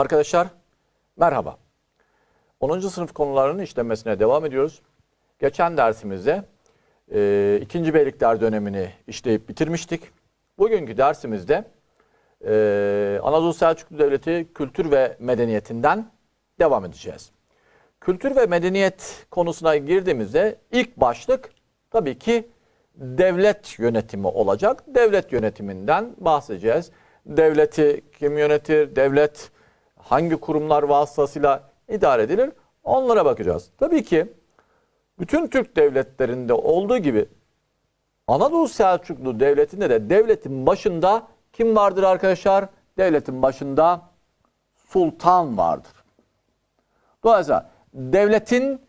Arkadaşlar merhaba. 10. sınıf konularının işlenmesine devam ediyoruz. Geçen dersimizde e, ikinci beylikler dönemini işleyip bitirmiştik. Bugünkü dersimizde e, Anadolu Selçuklu Devleti kültür ve medeniyetinden devam edeceğiz. Kültür ve medeniyet konusuna girdiğimizde ilk başlık tabii ki devlet yönetimi olacak. Devlet yönetiminden bahsedeceğiz. Devleti kim yönetir? Devlet hangi kurumlar vasıtasıyla idare edilir? Onlara bakacağız. Tabii ki bütün Türk devletlerinde olduğu gibi Anadolu Selçuklu Devleti'nde de devletin başında kim vardır arkadaşlar? Devletin başında sultan vardır. Dolayısıyla devletin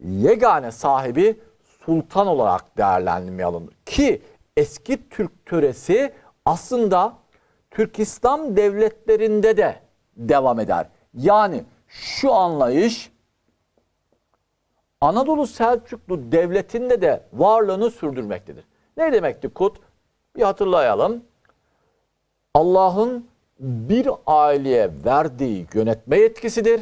yegane sahibi sultan olarak değerlendirmeye alınır. Ki eski Türk töresi aslında Türk İslam devletlerinde de devam eder. Yani şu anlayış Anadolu Selçuklu Devleti'nde de varlığını sürdürmektedir. Ne demekti kut? Bir hatırlayalım. Allah'ın bir aileye verdiği yönetme yetkisidir.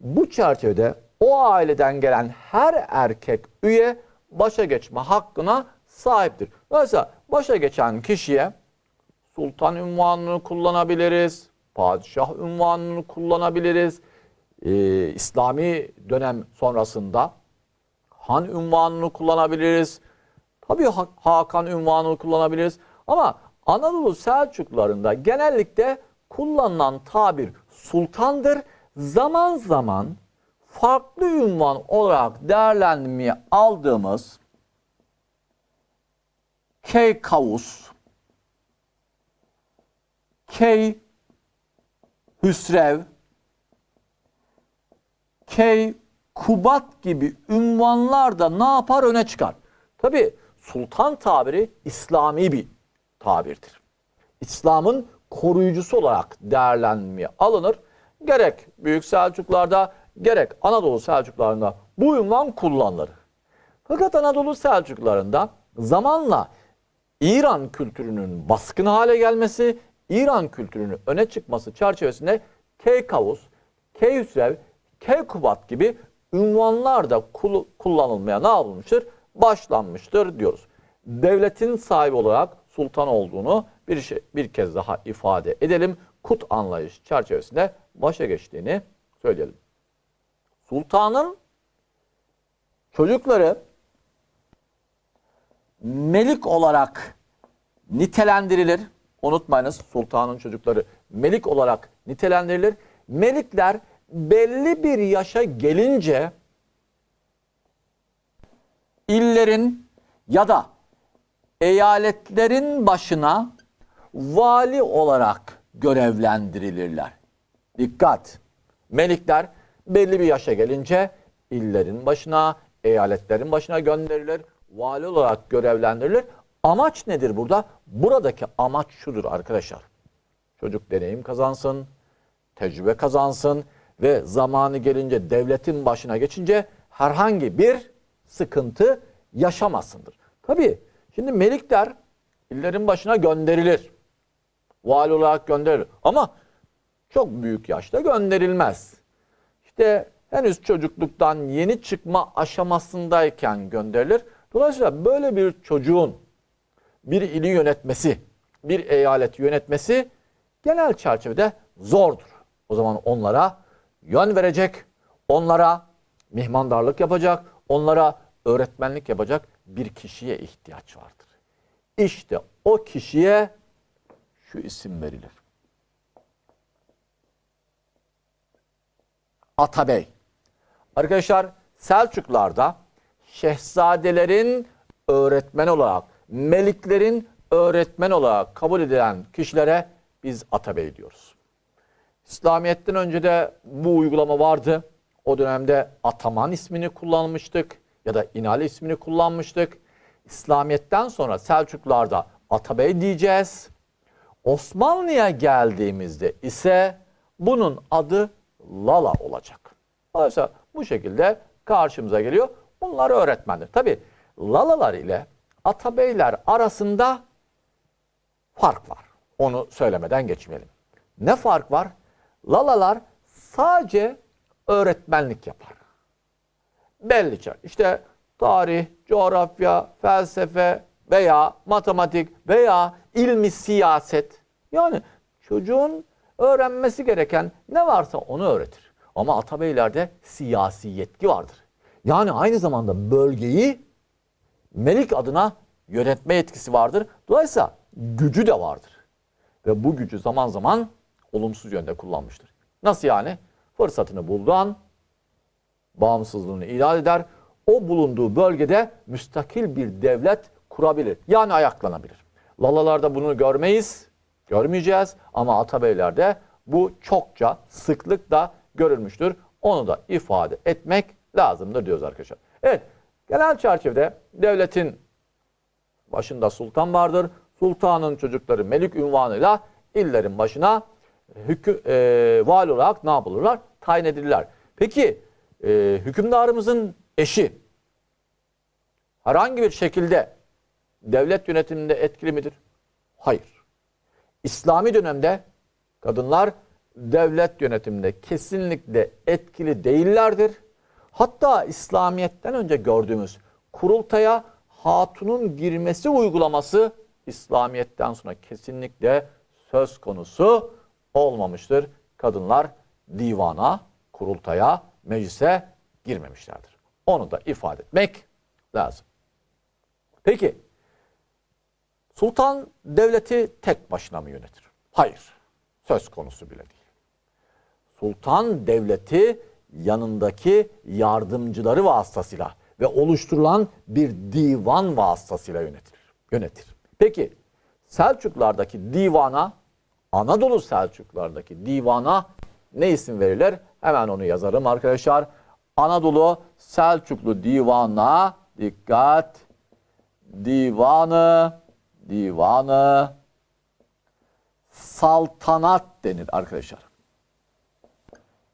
Bu çerçevede o aileden gelen her erkek üye başa geçme hakkına sahiptir. Mesela başa geçen kişiye sultan ünvanını kullanabiliriz, padişah ünvanını kullanabiliriz. Ee, İslami dönem sonrasında han ünvanını kullanabiliriz. Tabii Ha- Hakan ünvanını kullanabiliriz. Ama Anadolu Selçuklularında genellikle kullanılan tabir sultandır. Zaman zaman farklı ünvan olarak değerlendirmeye aldığımız Keykavus, Key Hüsrev, Key Kubat gibi ünvanlar da ne yapar öne çıkar. Tabi sultan tabiri İslami bir tabirdir. İslam'ın koruyucusu olarak değerlenmeye alınır. Gerek Büyük Selçuklarda gerek Anadolu Selçuklarında bu ünvan kullanılır. Fakat Anadolu Selçuklarında zamanla İran kültürünün baskın hale gelmesi, İran kültürünün öne çıkması çerçevesinde Keykavus, Keyhüsrev, Keykubat gibi ünvanlar da kul- kullanılmaya ne yapılmıştır? Başlanmıştır diyoruz. Devletin sahibi olarak sultan olduğunu bir, şey, bir kez daha ifade edelim. Kut anlayış çerçevesinde başa geçtiğini söyleyelim. Sultanın çocukları melik olarak nitelendirilir. Unutmayınız sultanın çocukları melik olarak nitelendirilir. Melikler belli bir yaşa gelince illerin ya da eyaletlerin başına vali olarak görevlendirilirler. Dikkat! Melikler belli bir yaşa gelince illerin başına, eyaletlerin başına gönderilir. Vali olarak görevlendirilir. Amaç nedir burada? Buradaki amaç şudur arkadaşlar. Çocuk deneyim kazansın, tecrübe kazansın ve zamanı gelince devletin başına geçince herhangi bir sıkıntı yaşamasındır. Tabii şimdi melikler illerin başına gönderilir. Vali olarak gönderilir. Ama çok büyük yaşta gönderilmez. İşte henüz çocukluktan yeni çıkma aşamasındayken gönderilir. Dolayısıyla böyle bir çocuğun bir ili yönetmesi, bir eyaleti yönetmesi genel çerçevede zordur. O zaman onlara yön verecek, onlara mihmandarlık yapacak, onlara öğretmenlik yapacak bir kişiye ihtiyaç vardır. İşte o kişiye şu isim verilir. Atabey. Arkadaşlar Selçuklarda şehzadelerin öğretmen olarak, meliklerin öğretmen olarak kabul edilen kişilere biz atabey diyoruz. İslamiyet'ten önce de bu uygulama vardı. O dönemde Ataman ismini kullanmıştık ya da İnali ismini kullanmıştık. İslamiyet'ten sonra Selçuklularda Atabey diyeceğiz. Osmanlı'ya geldiğimizde ise bunun adı Lala olacak. Dolayısıyla bu şekilde karşımıza geliyor. Bunlar öğretmendir. Tabi Lalalar ile Atabeyler arasında fark var. Onu söylemeden geçmeyelim. Ne fark var? Lalalar sadece öğretmenlik yapar. Belli çağ- İşte tarih, coğrafya, felsefe veya matematik veya ilmi siyaset. Yani çocuğun öğrenmesi gereken ne varsa onu öğretir. Ama Atabeylerde siyasi yetki vardır. Yani aynı zamanda bölgeyi Melik adına yönetme yetkisi vardır. Dolayısıyla gücü de vardır. Ve bu gücü zaman zaman olumsuz yönde kullanmıştır. Nasıl yani? Fırsatını bulduğu an bağımsızlığını ilan eder. O bulunduğu bölgede müstakil bir devlet kurabilir. Yani ayaklanabilir. Lalalarda bunu görmeyiz, görmeyeceğiz ama Atabeylerde bu çokça sıklıkla görülmüştür. Onu da ifade etmek lazımdır diyoruz arkadaşlar. Evet, genel çerçevede devletin başında sultan vardır. Sultanın çocukları melik ünvanıyla illerin başına hükü, e, vali olarak ne yapılırlar? Tayin edilirler. Peki e, hükümdarımızın eşi herhangi bir şekilde devlet yönetiminde etkili midir? Hayır. İslami dönemde kadınlar devlet yönetiminde kesinlikle etkili değillerdir. Hatta İslamiyet'ten önce gördüğümüz kurultaya hatunun girmesi uygulaması İslamiyet'ten sonra kesinlikle söz konusu olmamıştır. Kadınlar divana, kurultaya, meclise girmemişlerdir. Onu da ifade etmek lazım. Peki sultan devleti tek başına mı yönetir? Hayır. Söz konusu bile değil. Sultan devleti yanındaki yardımcıları vasıtasıyla ve oluşturulan bir divan vasıtasıyla yönetir. Yönetir. Peki Selçuklardaki divana, Anadolu Selçuklardaki divana ne isim verilir? Hemen onu yazarım arkadaşlar. Anadolu Selçuklu divana dikkat divanı divanı saltanat denir arkadaşlar.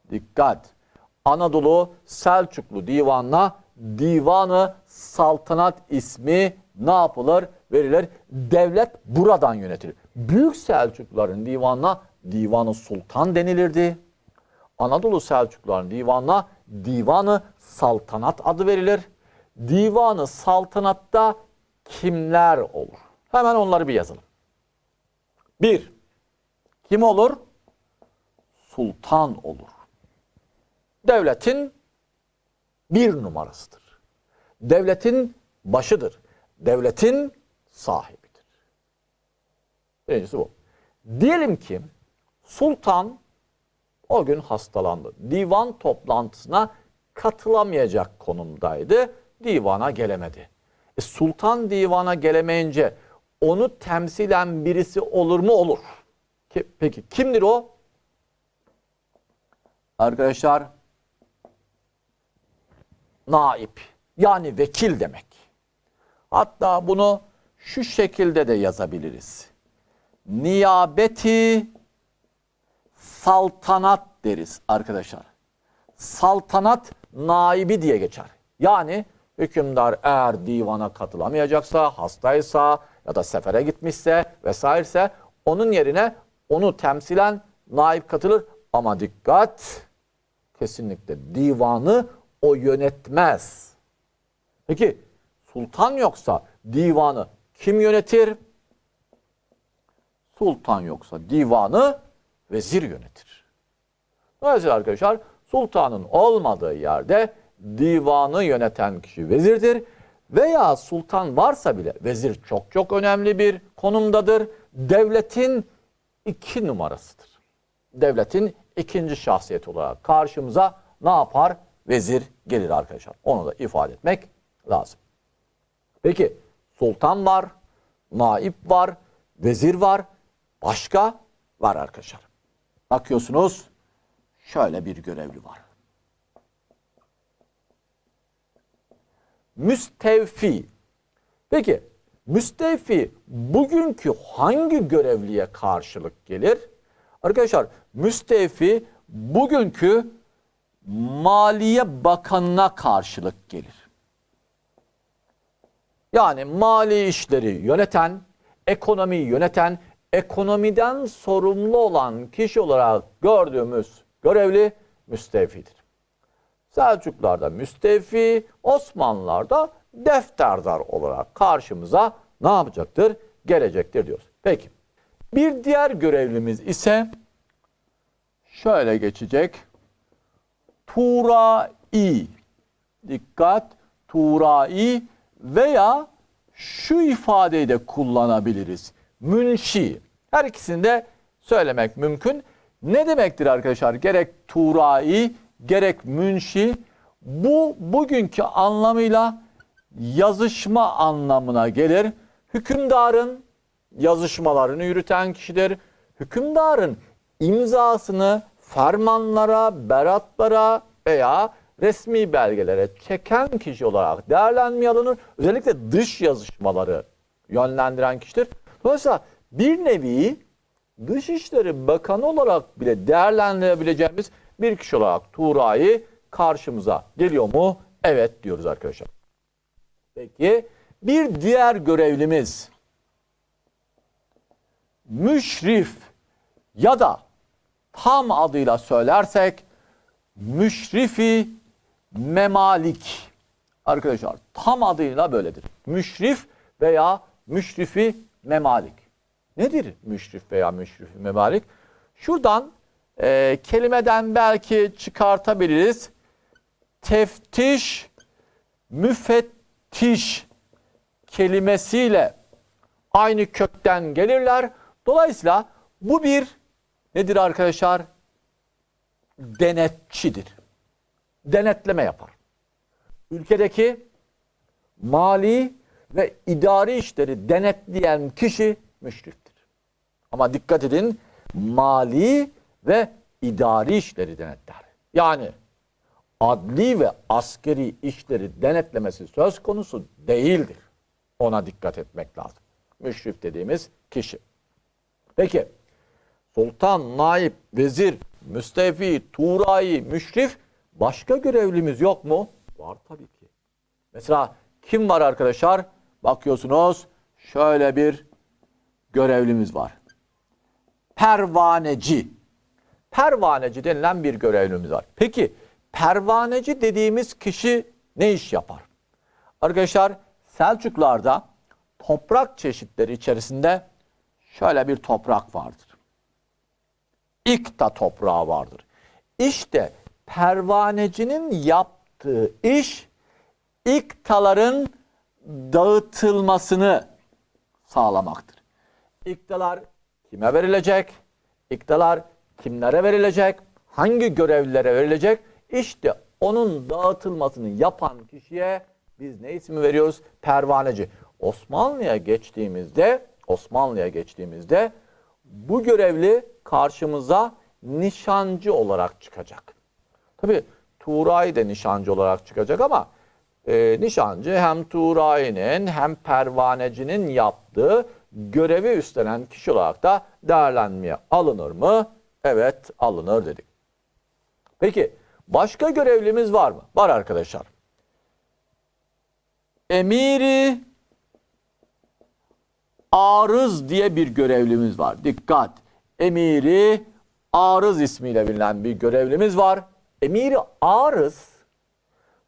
Dikkat. Anadolu Selçuklu divanına divanı saltanat ismi ne yapılır? Verilir. Devlet buradan yönetilir. Büyük Selçukluların divanına divanı sultan denilirdi. Anadolu Selçukluların divanına divanı saltanat adı verilir. Divanı saltanatta kimler olur? Hemen onları bir yazalım. Bir, kim olur? Sultan olur. Devletin bir numarasıdır. Devletin başıdır. Devletin sahibidir. Birincisi bu. Diyelim ki sultan o gün hastalandı. Divan toplantısına katılamayacak konumdaydı. Divana gelemedi. E, sultan divana gelemeyince onu temsilen birisi olur mu? Olur. Ki- Peki kimdir o? Arkadaşlar naip yani vekil demek. Hatta bunu şu şekilde de yazabiliriz. Niyabeti saltanat deriz arkadaşlar. Saltanat naibi diye geçer. Yani hükümdar eğer divana katılamayacaksa, hastaysa ya da sefere gitmişse vesairese onun yerine onu temsilen naip katılır. Ama dikkat kesinlikle divanı o yönetmez. Peki sultan yoksa divanı kim yönetir? Sultan yoksa divanı vezir yönetir. Dolayısıyla arkadaşlar sultanın olmadığı yerde divanı yöneten kişi vezirdir. Veya sultan varsa bile vezir çok çok önemli bir konumdadır. Devletin iki numarasıdır. Devletin ikinci şahsiyeti olarak karşımıza ne yapar? Vezir gelir arkadaşlar. Onu da ifade etmek lazım. Peki sultan var, naip var, vezir var, başka var arkadaşlar. Bakıyorsunuz şöyle bir görevli var. Müstevfi. Peki müstevfi bugünkü hangi görevliye karşılık gelir? Arkadaşlar müstevfi bugünkü Maliye Bakanına karşılık gelir. Yani mali işleri yöneten, ekonomiyi yöneten, ekonomiden sorumlu olan kişi olarak gördüğümüz görevli müstevfidir. Selçuklarda müstevfi, Osmanlılar'da defterdar olarak karşımıza ne yapacaktır? Gelecektir diyoruz. Peki. Bir diğer görevlimiz ise şöyle geçecek. Turai. Dikkat. Turai veya şu ifadeyi de kullanabiliriz. Münşi. Her ikisini de söylemek mümkün. Ne demektir arkadaşlar? Gerek Turai, gerek münşi. Bu bugünkü anlamıyla yazışma anlamına gelir. Hükümdarın yazışmalarını yürüten kişidir. Hükümdarın imzasını fermanlara, beratlara veya resmi belgelere çeken kişi olarak değerlenmeye alınır. Özellikle dış yazışmaları yönlendiren kişidir. Dolayısıyla bir nevi Dışişleri Bakanı olarak bile değerlendirebileceğimiz bir kişi olarak Tuğra'yı karşımıza geliyor mu? Evet diyoruz arkadaşlar. Peki bir diğer görevlimiz müşrif ya da tam adıyla söylersek müşrifi memalik. Arkadaşlar tam adıyla böyledir. Müşrif veya müşrifi memalik. Nedir müşrif veya müşrifi memalik? Şuradan e, kelimeden belki çıkartabiliriz. Teftiş, müfettiş kelimesiyle aynı kökten gelirler. Dolayısıyla bu bir nedir arkadaşlar? Denetçidir. Denetleme yapar. Ülkedeki mali ve idari işleri denetleyen kişi müşriftir. Ama dikkat edin mali ve idari işleri denetler. Yani adli ve askeri işleri denetlemesi söz konusu değildir. Ona dikkat etmek lazım. Müşrif dediğimiz kişi. Peki sultan, naip, vezir, müstefi, tuğrayı, müşrif başka görevlimiz yok mu? Var tabii ki. Mesela kim var arkadaşlar? Bakıyorsunuz şöyle bir görevlimiz var. Pervaneci. Pervaneci denilen bir görevlimiz var. Peki pervaneci dediğimiz kişi ne iş yapar? Arkadaşlar Selçuklarda toprak çeşitleri içerisinde şöyle bir toprak vardır. İkta toprağı vardır. İşte pervanecinin yaptığı iş iktaların dağıtılmasını sağlamaktır. İktalar kime verilecek? İktalar kimlere verilecek? Hangi görevlilere verilecek? İşte onun dağıtılmasını yapan kişiye biz ne ismi veriyoruz? Pervaneci. Osmanlı'ya geçtiğimizde, Osmanlı'ya geçtiğimizde bu görevli karşımıza nişancı olarak çıkacak. Tabi Tuğra'yı da nişancı olarak çıkacak ama e, nişancı hem Tuğra'nın hem pervanecinin yaptığı görevi üstlenen kişi olarak da değerlenmeye alınır mı? Evet alınır dedik. Peki başka görevlimiz var mı? Var arkadaşlar. Emiri Arız diye bir görevlimiz var. Dikkat. Emiri Arız ismiyle bilinen bir görevlimiz var. Emiri Arız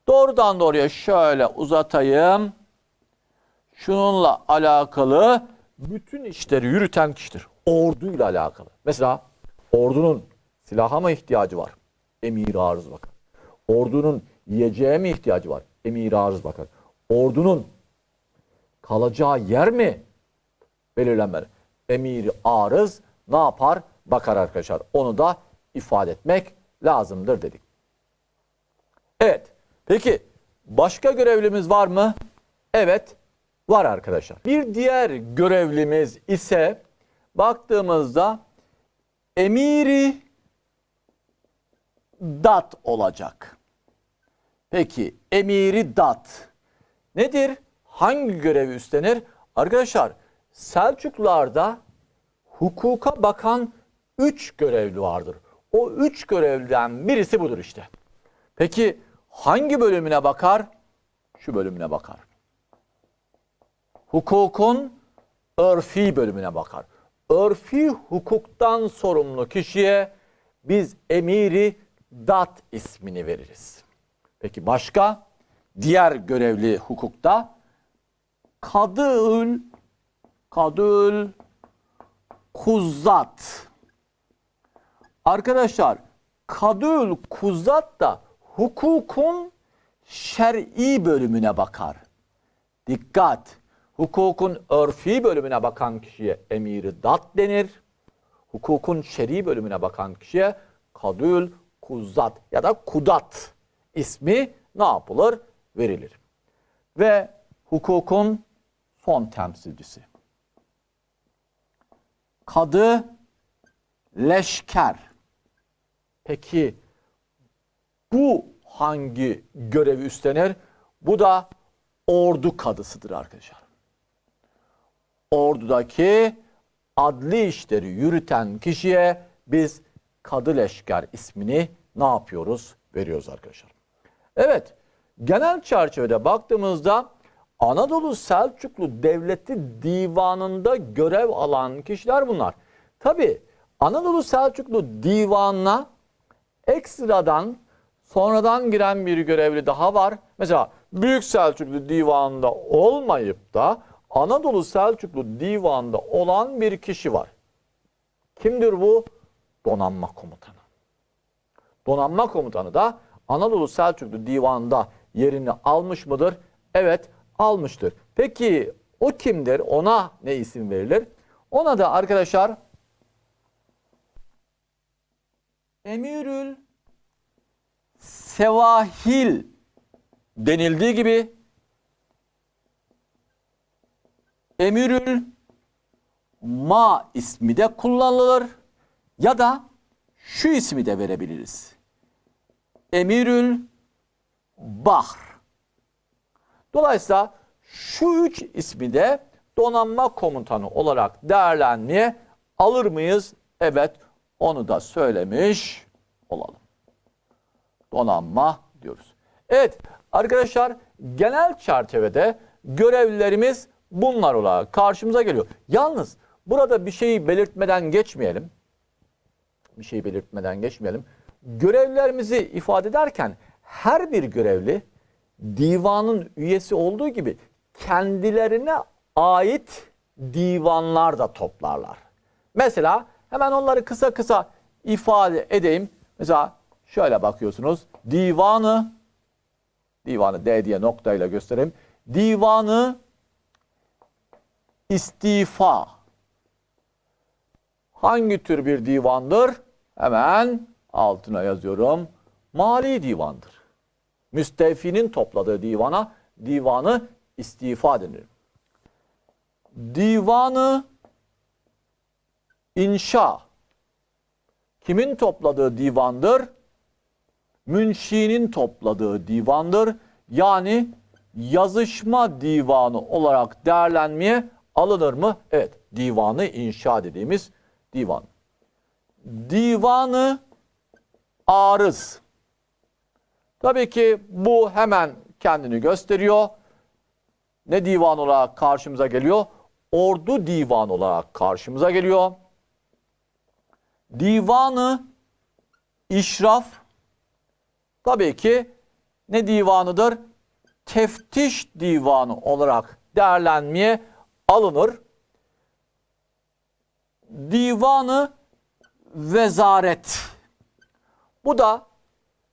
doğrudan doğruya şöyle uzatayım. Şununla alakalı bütün işleri yürüten kişidir. Orduyla alakalı. Mesela ordunun silaha mı ihtiyacı var? Emir Arız bakar. Ordunun yiyeceğe mi ihtiyacı var? Emir Arız bakar. Ordunun kalacağı yer mi belirlenmeli? Emir Arız ne yapar? Bakar arkadaşlar. Onu da ifade etmek lazımdır dedik. Evet. Peki başka görevlimiz var mı? Evet var arkadaşlar. Bir diğer görevlimiz ise baktığımızda emiri dat olacak. Peki emiri dat nedir? Hangi görevi üstlenir? Arkadaşlar Selçuklularda hukuka bakan üç görevli vardır. O üç görevliden birisi budur işte. Peki hangi bölümüne bakar? Şu bölümüne bakar. Hukukun örfi bölümüne bakar. örfi hukuktan sorumlu kişiye biz emiri dat ismini veririz. Peki başka? Diğer görevli hukukta kadül kadül kuzzat. Arkadaşlar kadül kuzzat da hukukun şer'i bölümüne bakar. Dikkat! Hukukun örfi bölümüne bakan kişiye emiri dat denir. Hukukun şer'i bölümüne bakan kişiye kadül kuzzat ya da kudat ismi ne yapılır? Verilir. Ve hukukun son temsilcisi. Kadı leşker. Peki bu hangi görevi üstlenir? Bu da ordu kadısıdır arkadaşlar. Ordudaki adli işleri yürüten kişiye biz kadı leşker ismini ne yapıyoruz? Veriyoruz arkadaşlar. Evet, genel çerçevede baktığımızda Anadolu Selçuklu Devleti Divanı'nda görev alan kişiler bunlar. Tabi Anadolu Selçuklu Divanı'na ekstradan sonradan giren bir görevli daha var. Mesela Büyük Selçuklu Divanı'nda olmayıp da Anadolu Selçuklu Divanı'nda olan bir kişi var. Kimdir bu? Donanma komutanı. Donanma komutanı da Anadolu Selçuklu Divanı'nda yerini almış mıdır? Evet almıştır. Peki o kimdir? Ona ne isim verilir? Ona da arkadaşlar Emirül Sevahil denildiği gibi Emirül Ma ismi de kullanılır ya da şu ismi de verebiliriz. Emirül Bahr. Dolayısıyla şu üç ismi de donanma komutanı olarak değerlenmeye alır mıyız? Evet, onu da söylemiş olalım. Donanma diyoruz. Evet arkadaşlar genel çerçevede görevlilerimiz bunlar olarak karşımıza geliyor. Yalnız burada bir şeyi belirtmeden geçmeyelim. Bir şeyi belirtmeden geçmeyelim. Görevlerimizi ifade ederken her bir görevli divanın üyesi olduğu gibi kendilerine ait divanlar da toplarlar. Mesela hemen onları kısa kısa ifade edeyim. Mesela şöyle bakıyorsunuz. Divanı divanı D diye noktayla göstereyim. Divanı istifa. Hangi tür bir divandır? Hemen altına yazıyorum. Mali divandır. Müstevfinin topladığı divana divanı istifa denir. Divanı inşa. Kimin topladığı divandır? Münşinin topladığı divandır. Yani yazışma divanı olarak değerlenmeye alınır mı? Evet, divanı inşa dediğimiz divan. Divanı arız. Tabii ki bu hemen kendini gösteriyor. Ne divan olarak karşımıza geliyor? Ordu divan olarak karşımıza geliyor. Divanı işraf tabii ki ne divanıdır? Teftiş divanı olarak değerlenmeye alınır. Divanı vezaret. Bu da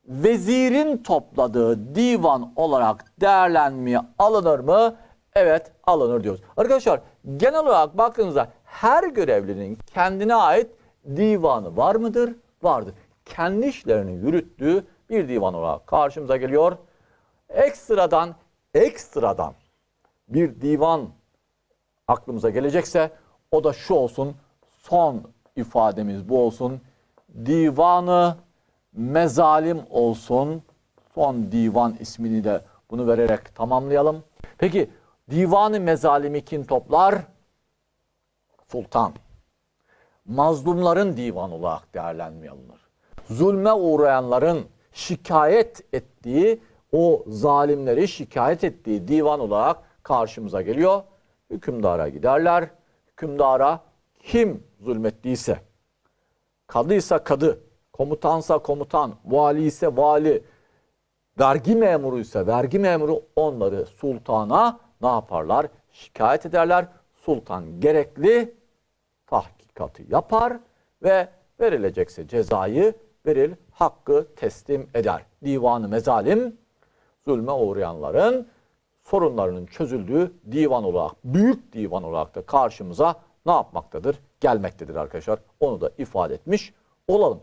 vezirin topladığı divan olarak değerlenmeye alınır mı? Evet alınır diyoruz. Arkadaşlar genel olarak baktığınızda her görevlinin kendine ait divanı var mıdır? Vardır. Kendi işlerini yürüttüğü bir divan olarak karşımıza geliyor. Ekstradan, ekstradan bir divan aklımıza gelecekse o da şu olsun. Son ifademiz bu olsun. Divanı mezalim olsun. Son divan ismini de bunu vererek tamamlayalım. Peki divanı mezalimi kim toplar? Sultan. Mazlumların divanı olarak değerlenmeye. Zulme uğrayanların şikayet ettiği, o zalimleri şikayet ettiği divan olarak karşımıza geliyor. Hükümdara giderler. Hükümdara kim zulmettiyse, kadıysa kadı, komutansa komutan, vali ise vali, vergi memuru ise vergi memuru onları sultana ne yaparlar? Şikayet ederler. Sultan gerekli tahkikatı yapar ve verilecekse cezayı verir, hakkı teslim eder. Divanı mezalim zulme uğrayanların sorunlarının çözüldüğü divan olarak, büyük divan olarak da karşımıza ne yapmaktadır? Gelmektedir arkadaşlar. Onu da ifade etmiş olalım.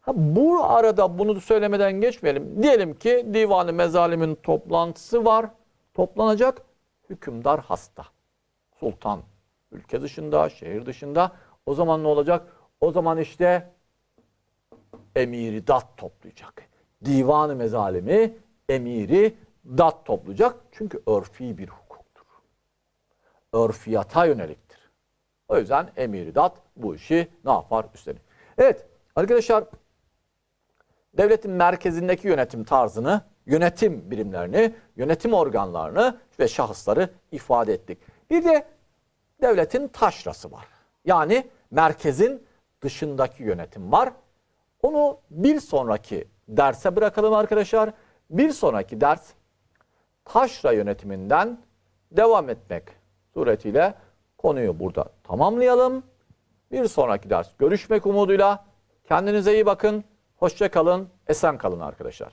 Ha, bu arada bunu söylemeden geçmeyelim. Diyelim ki divanı mezalimin toplantısı var. Toplanacak hükümdar hasta. Sultan ülke dışında, şehir dışında. O zaman ne olacak? O zaman işte emiri dat toplayacak. Divanı mezalimi emiri dat toplayacak. Çünkü örfi bir hukuktur. Örfiyata yöneliktir. O yüzden emiri dat bu işi ne yapar üstlenir. Evet arkadaşlar devletin merkezindeki yönetim tarzını, yönetim birimlerini, yönetim organlarını ve şahısları ifade ettik. Bir de devletin taşrası var. Yani merkezin dışındaki yönetim var. Onu bir sonraki derse bırakalım arkadaşlar. Bir sonraki ders taşra yönetiminden devam etmek suretiyle konuyu burada tamamlayalım. Bir sonraki ders görüşmek umuduyla kendinize iyi bakın. Hoşça kalın, esen kalın arkadaşlar.